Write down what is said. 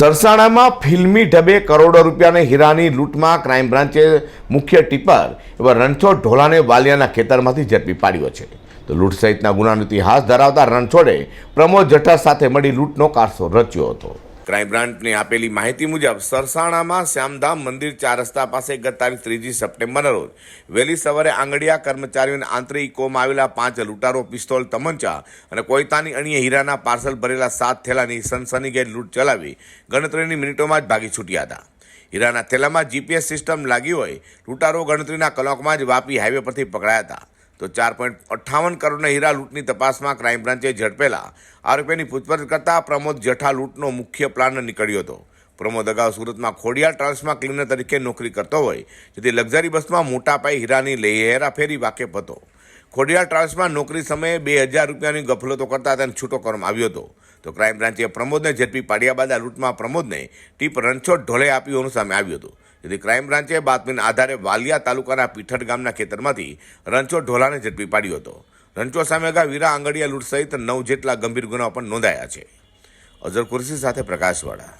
સરસાણામાં ફિલ્મી ઢબે કરોડો રૂપિયાની હીરાની લૂંટમાં ક્રાઇમ બ્રાન્ચે મુખ્ય ટીપર એવા રણછોડ ઢોલાને વાલિયાના ખેતરમાંથી ઝડપી પાડ્યો છે. તો લૂંટ સહિતના ગુનાનો ઇતિહાસ ધરાવતા રણછોડે પ્રમોદ જઠા સાથે મળી લૂંટનો કારસો રચ્યો હતો. ક્રાઇમ આપેલી માહિતી મુજબ, સરસાણામાં શ્યામધામ મંદિર ચાર રસ્તા પાસે ગત તારીખ ત્રીજી સપ્ટેમ્બરના રોજ વહેલી સવારે આંગડિયા કર્મચારીઓને આંતરિક ઇકોમાં આવેલા પાંચ લૂંટારો, પિસ્તોલ, તમંચા અને કોયતાની અણીએ હીરાના પાર્સલ ભરેલા સાત થેલાની સનસનીગેર લૂંટ ચલાવી ગણતરીની મિનિટોમાં જ ભાગી છૂટ્યા હતા. હીરાના થેલામાં જીપીએસ સિસ્ટમ લાગી હોય, લૂંટારો ગણતરીના કલાકમાં જ વાપી હાઈવે પરથી પકડાયા હતા. તો ચાર પોઈન્ટ અઠ્ઠાવન કરોડના હીરા લૂંટની તપાસમાં ક્રાઇમ બ્રાન્ચે ઝડપેલા આરોપીની પૂછપરછ કરતા પ્રમોદ જઠા લૂંટનો મુખ્ય પ્લાન નીકળ્યો હતો. પ્રમોદ અગાઉ સુરતમાં ખોડિયાર ટ્રાન્સમાં ક્લીનર તરીકે નોકરી કરતો હોય, જેથી લક્ઝરી બસમાં મોટા પાયે હીરાની હેરાફેરી વાકેફ હતો. ખોડિયાર ટ્રાવેલ્સમાં નોકરી સમયે બે હજાર રૂપિયાની ગફલતો કરતા તેને છૂટો કરવામાં આવ્યો હતો. તો ક્રાઇમ બ્રાન્ચે પ્રમોદને ઝડપી પાડ્યા બાદ આ લૂંટમાં પ્રમોદને ટીપ રણછોડ ઢોલે આપ્યું હોવાનું સામે આવ્યું હતું. જેથી ક્રાઇમ બ્રાન્ચે બાતમીના આધારે વાલિયા તાલુકાના પીઠડ ગામના ખેતરમાંથી રણછોડ ઢોલાને ઝડપી પાડ્યો હતો. રણછોડ સામે અગાઉ વીરા આંગડિયા લૂંટ સહિત નવ જેટલા ગંભીર ગુનાઓ પણ નોંધાયા છે. અઝર કુરશી સાથે પ્રકાશવાળા.